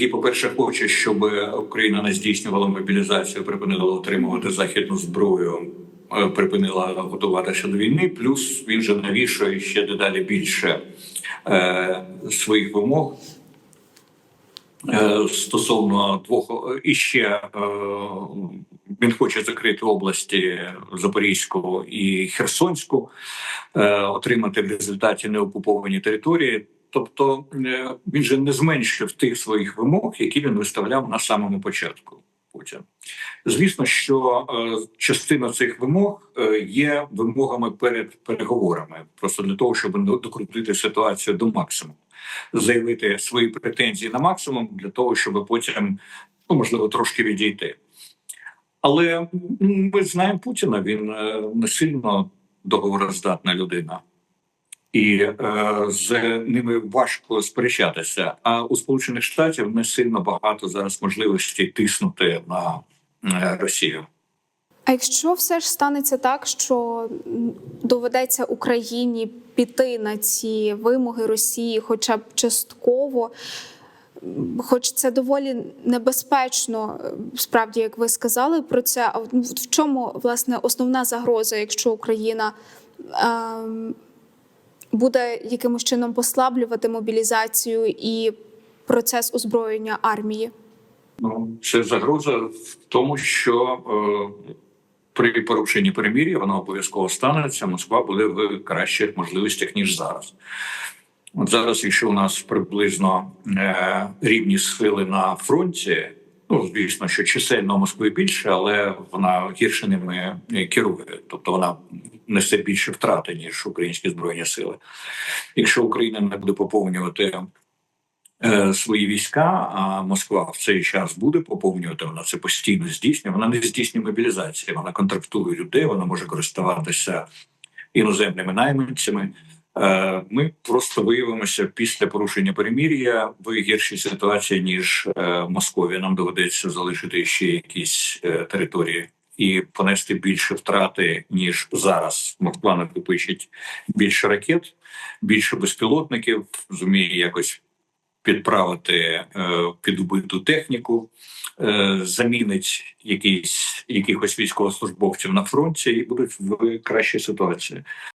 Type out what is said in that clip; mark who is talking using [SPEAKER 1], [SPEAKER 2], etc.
[SPEAKER 1] який, по-перше, хоче, щоб Україна не здійснювала мобілізацію, припинила отримувати західну зброю, е, припинила готуватися до війни. Плюс він же навішує ще дедалі більше е, своїх вимог. Е, Стосовно двох і ще е, він хоче закрити області Запорізьку і Херсонську, е, отримати в результаті неокуповані території. Тобто е, він же не зменшив тих своїх вимог, які він виставляв на самому початку. Путін. Звісно, що е, частина цих вимог е, є вимогами перед переговорами, просто для того, щоб до- докрутити ситуацію до максимуму, заявити свої претензії на максимум для того, щоб потім ну можливо трошки відійти. Але ми знаємо Путіна. Він не сильно договороздатна людина. І е, з ними важко сперечатися. А у Сполучених Штатів не сильно багато зараз можливостей тиснути на е, Росію.
[SPEAKER 2] А якщо все ж станеться так, що доведеться Україні піти на ці вимоги Росії, хоча б частково, хоч це доволі небезпечно, е, справді, як ви сказали про це. А в чому власне основна загроза, якщо Україна ем, буде якимось чином послаблювати мобілізацію і процес озброєння армії?
[SPEAKER 1] Ну це загроза в тому, що е, при порушенні перемір'я воно обов'язково станеться. Москва буде в кращих можливостях ніж зараз. От зараз, якщо у нас приблизно е, рівні сили на фронті, ну звісно, що чисельно Москви більше, але вона гірше ними е, керує, тобто вона несе більше втрати ніж українські збройні сили. Якщо Україна не буде поповнювати е, свої війська, а Москва в цей час буде поповнювати, вона це постійно здійснює. Вона не здійснює мобілізації, вона контрактує людей, вона може користуватися іноземними найманцями. Е, Ми просто виявимося після порушення перемір'я в гіршій ситуації ніж е, Московія. Нам доведеться залишити ще якісь е, території і понести більше втрати ніж зараз. Москва накопичить більше ракет, більше безпілотників, зуміє якось підправити підбиту техніку, замінить якісь якихось військовослужбовців на фронті і будуть в кращій ситуації.